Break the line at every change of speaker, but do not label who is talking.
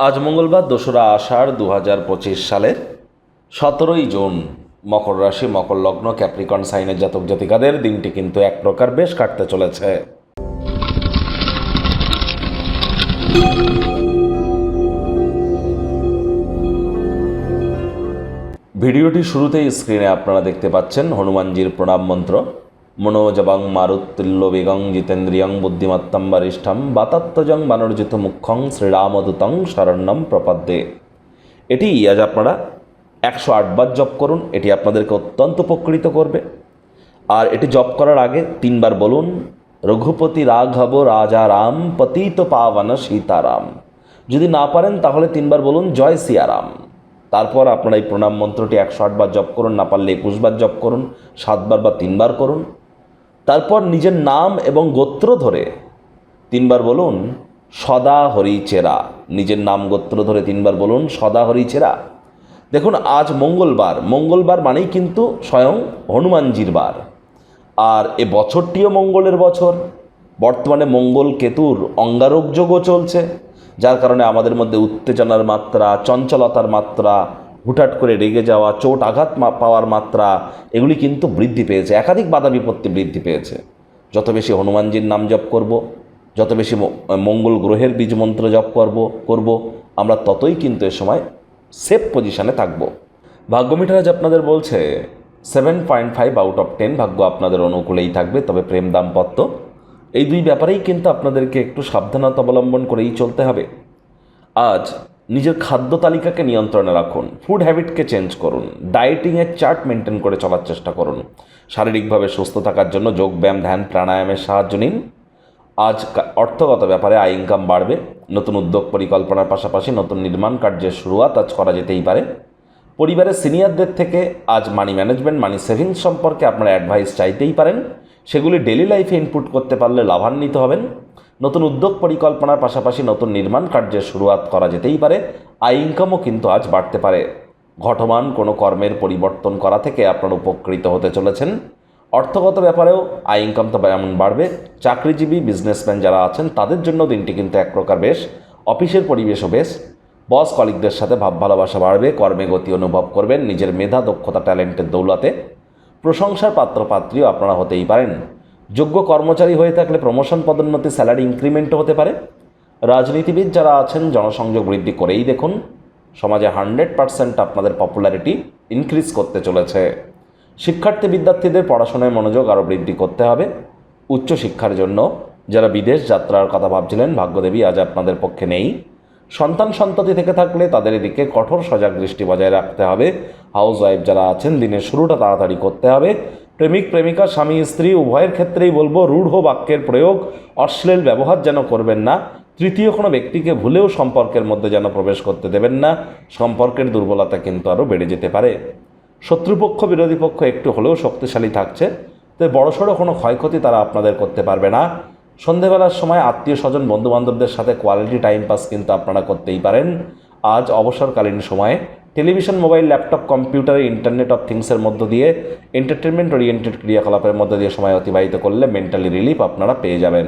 আজ মঙ্গলবার দোসরা আষাঢ় দু হাজার পঁচিশ সালের সতেরোই জুন মকর রাশি, মকর লগ্ন, ক্যাপ্রিকন, সাইনের জাতক জাতিকাদের দিনটি কিন্তু এক প্রকার বেশ কাটতে চলেছে। ভিডিওটি শুরুতেই স্ক্রিনে আপনারা দেখতে পাচ্ছেন হনুমানজির প্রণাম মন্ত্র। মনোজবং মারুত্তুল্য বেগং জিতেন্দ্রিয়ং বুদ্ধিমত্তম বরিষ্ঠম বাতাত্মজং বানর্জিত মুখ্যং শ্রীরামদূতং শরণ্যম প্রপদ্যে। এটি আজ আপনারা একশো আটবার জপ করুন, এটি আপনাদেরকে অত্যন্ত উপকৃত করবে। আর এটি জপ করার আগে তিনবার বলুন, রঘুপতি রাঘব রাজা রাম পতিত পাবন সীতারাম। যদি না পারেন, তাহলে তিনবার বলুন, জয় সিয়ারাম। তারপর আপনারা এই প্রণাম মন্ত্রটি একশো আটবার জপ করুন, না পারলে একুশবার জপ করুন, সাতবার বা তিনবার করুন। তারপর নিজের নাম এবং গোত্র ধরে তিনবার বলুন, সদা হরি চেরা। নিজের নাম গোত্র ধরে তিনবার বলুন, সদা হরি চেরা। দেখুন, আজ মঙ্গলবার। মঙ্গলবার মানেই কিন্তু স্বয়ং হনুমানজির বার। আর এ বছরটিও মঙ্গলের বছর। বর্তমানে মঙ্গল কেতুর অঙ্গারক যোগও চলছে, যার কারণে আমাদের মধ্যে উত্তেজনার মাত্রা, চঞ্চলতার মাত্রা হুটহাট করে রেগে যাওয়া, চোট আঘাত পাওয়ার মাত্রা, এগুলি কিন্তু বৃদ্ধি পেয়েছে। একাধিক বাধা বিপত্তি বৃদ্ধি পেয়েছে। যত বেশি হনুমানজির নাম জপ করব, যত বেশি মঙ্গল গ্রহের বীজ মন্ত্র জপ করব করব, আমরা ততই কিন্তু এ সময় সেফ পজিশনে থাকব। ভাগ্যমিটার আজ আপনাদের বলছে seven point five out of ten ভাগ্য আপনাদের অনুকূলেই থাকবে, তবে প্রেম দাম্পত্য, এই দুই ব্যাপারেই কিন্তু আপনাদেরকে একটু সাবধানতা অবলম্বন করেই চলতে হবে। আজ নিজের খাদ্য তালিকাকে নিয়ন্ত্রণে রাখুন ফুড হ্যাবিটকে চেঞ্জ করুন ডায়েটিংয়ের চার্ট মেনটেন করে চলার চেষ্টা করুন। শারীরিকভাবে সুস্থ থাকার জন্য যোগব্যায়াম ধ্যান, প্রাণায়ামের সাহায্য নিন। আজ অর্থগত ব্যাপারে আয় ইনকাম বাড়বে। নতুন উদ্যোগ পরিকল্পনার পাশাপাশি নতুন নির্মাণ কার্যের শুরুয়াত আজ করা যেতেই পারে। পরিবারের সিনিয়রদের থেকে আজ মানি ম্যানেজমেন্ট মানি সেভিংস সম্পর্কে আপনারা অ্যাডভাইস চাইতেই পারেন। সেগুলি ডেলি লাইফে ইনপুট করতে পারলে লাভান্বিত হবেন। নতুন উদ্যোগ পরিকল্পনার পাশাপাশি নতুন নির্মাণ কার্যের শুরুয়াত করা যেতেই পারে। আয় ইনকামও কিন্তু আজ বাড়তে পারে। ঘটমান কোনো কর্মের পরিবর্তন করা থেকে আপনারা উপকৃত হতে চলেছেন। অর্থগত ব্যাপারেও আয় ইনকাম তো এমন বাড়বে। চাকরিজীবী বিজনেসম্যান যারা আছেন, তাদের জন্য দিনটি কিন্তু এক প্রকার বেশ। অফিসের পরিবেশও বেশ। বস কলিকদের সাথে ভাব ভালোবাসা বাড়বে, কর্মে গতি অনুভব করবেন, নিজের মেধা, দক্ষতা ট্যালেন্টের দৌলতে। প্রশংসার পাত্রপাত্রীও আপনারা হতেই পারেন। যোগ্য কর্মচারী হয়ে থাকলে প্রমোশন পদোন্নতি স্যালারি ইনক্রিমেন্টও হতে পারে। রাজনীতিবিদ যারা আছেন, জনসংযোগ বৃদ্ধি করেই দেখুন। সমাজে হান্ড্রেড পার্সেন্ট আপনাদের পপুলারিটি ইনক্রিজ করতে চলেছে। শিক্ষার্থী বিদ্যার্থীদের পড়াশোনায় মনোযোগ আরও বৃদ্ধি করতে হবে। উচ্চশিক্ষার জন্য যারা বিদেশ যাত্রার কথা ভাবছিলেন, ভাগ্যদেবী আজ আপনাদের পক্ষে নেই। সন্তান সন্ততি থেকে থাকলে তাদের এদিকে কঠোর সজাগ দৃষ্টি বজায় রাখতে হবে। হাউস ওয়াইফ যারা আছেন, দিনের শুরুটা তাড়াতাড়ি করতে হবে। প্রেমিক, প্রেমিকা, স্বামী, স্ত্রী, উভয়ের ক্ষেত্রেই বলব রূঢ় বাক্যের প্রয়োগ অশ্লীল ব্যবহার যেন করবেন না, তৃতীয় কোনো ব্যক্তিকে ভুলেও সম্পর্কের মধ্যে যেন প্রবেশ করতে দেবেন না, সম্পর্কের দুর্বলতা কিন্তু আরও বেড়ে যেতে পারে। শত্রুপক্ষ, বিরোধী পক্ষ একটু হলেও শক্তিশালী থাকছে তবে বড়সড় কোনো ক্ষয়ক্ষতি তারা আপনাদের করতে পারবে না। সন্ধেবেলার সময় আত্মীয় স্বজন, বন্ধুবান্ধবদের সাথে কোয়ালিটি টাইম পাস কিন্তু আপনারা করতেই পারেন। আজ অবসরকালীন সময়ে টেলিভিশন, মোবাইল, ল্যাপটপ, কম্পিউটারে, ইন্টারনেট অফ থিংসের মধ্য দিয়ে এন্টারটেনমেন্ট ওরিয়েন্টেড ক্রিয়াকলাপের মধ্য দিয়ে সময় অতিবাহিত করলে মেন্টালি রিলিফ আপনারা পেয়ে যাবেন।